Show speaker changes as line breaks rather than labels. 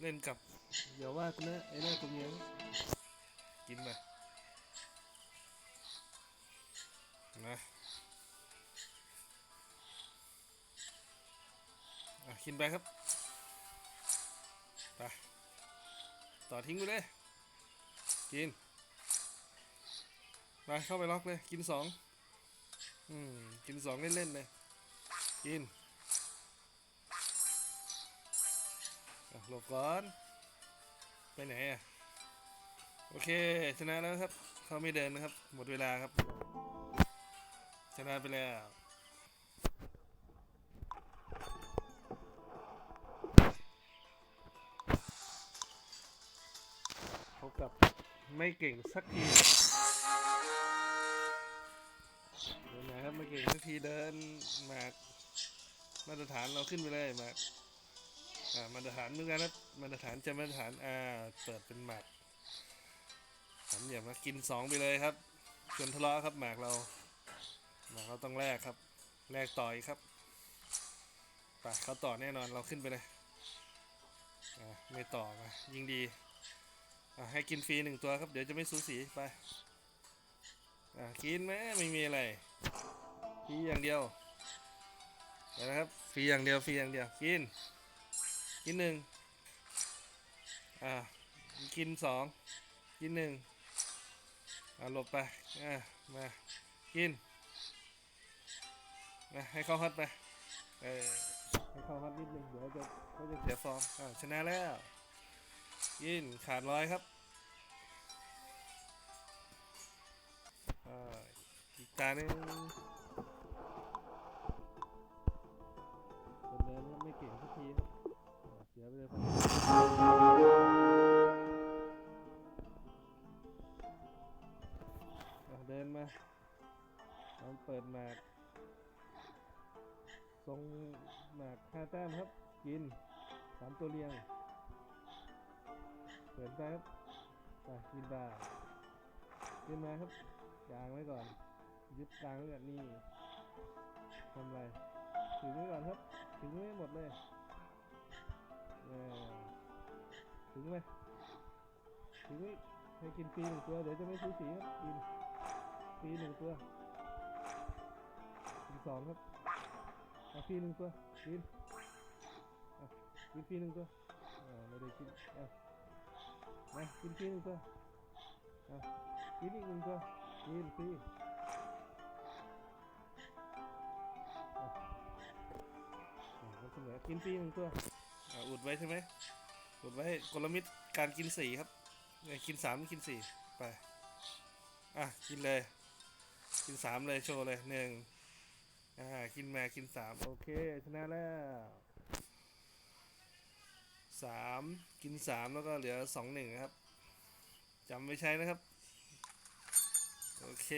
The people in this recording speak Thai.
เล่นกับเดี๋ยวว่ากูนะไอ้หน้าตัวเมียกินไปนะอะกินไปครับ ไป ต่อทิ้งไปเลย กิน ไปเข้าไปล็อกเลย กินสอง อืม กินสองเล่นๆเลย กิน หลบก่อน ไปไหนอะ โอเค ชนะแล้วครับ เขาไม่เดินนะครับ หมดเวลาครับ ชนะไปแล้วพบกับไม่เก่งสักทีเดินนะครับไม่เก่งสักทีเดินหมากมาตรฐานเราขึ้นไปเลยหมาก อ่ามาตรฐานเมือกันนะมาตรฐานจะมาตรฐานอ่าเปิดเป็นหมากสามอย่ามากินสองไปเลยครับจนทะเลาะครับหมากเราหมากเราต้องแลกครับแลกต่ออีกครับไปเขาต่อแน่นอนเราขึ้นไปเลยอ่าไม่ต่อมายิงดีอ่าให้กินฟรีหนึ่งตัวครับเดี๋ยวจะไม่สูสีไปอ่ากินไหมไม่มีอะไรฟรีอย่างเดียวนะครับฟรีอย่างเดียวฟรีอย่างเดียวกิน กินหนึ่งอ่ากินสองกินหนึ่งอ่าหลบไปอ่ามากินมาให้เข้าฮอตไปเออให้เข้าฮอตนิดนึงเดี๋ยวจะเขาจะเสียฟอร์มอ่าชนะแล้วกินขาดร้อยครับอ่าอีกตาหนึ่ง ลองเปิดหมากทรงหมากห้าแต้มครับ กินสามตัวเรียง เปิดไปครับไปกินบาขึ้นมาครับกางไว้ก่อน ยึดกลางไว้ก่อนนี่ทำไรถึงไว้ก่อนครับ ถึงไว้หมดเลยถึงไหมถึงไหมให้กินฟีหนึ่งตัว เดี๋ยวจะไม่ซื้อสีครับกินฟรีหนึ่งตัว สองครับเอาฟรีหนึ่งตัวกินอะกินฟรีหนึ่งตัวอ่าไม่ได้กินอะมากินฟรีหนึ่งตัวอะกินอีกหนึ่งตัวกินฟรีอะอะก็เสมอกินฟรีหนึ่งตัวอ่าอุดไว้ใช่ไหมอุดไว้กลมิตการกินสี่ครับกินสามกินสี่ไป อะ กินเลย กินสามเลยโชว์เลยหนึ่ง อ่ากินมากินสามโอเคชนะแล้วสามกินสามแล้วก็เหลือสองหนึ่งครับจำไม่ใช้นะครับ โอเค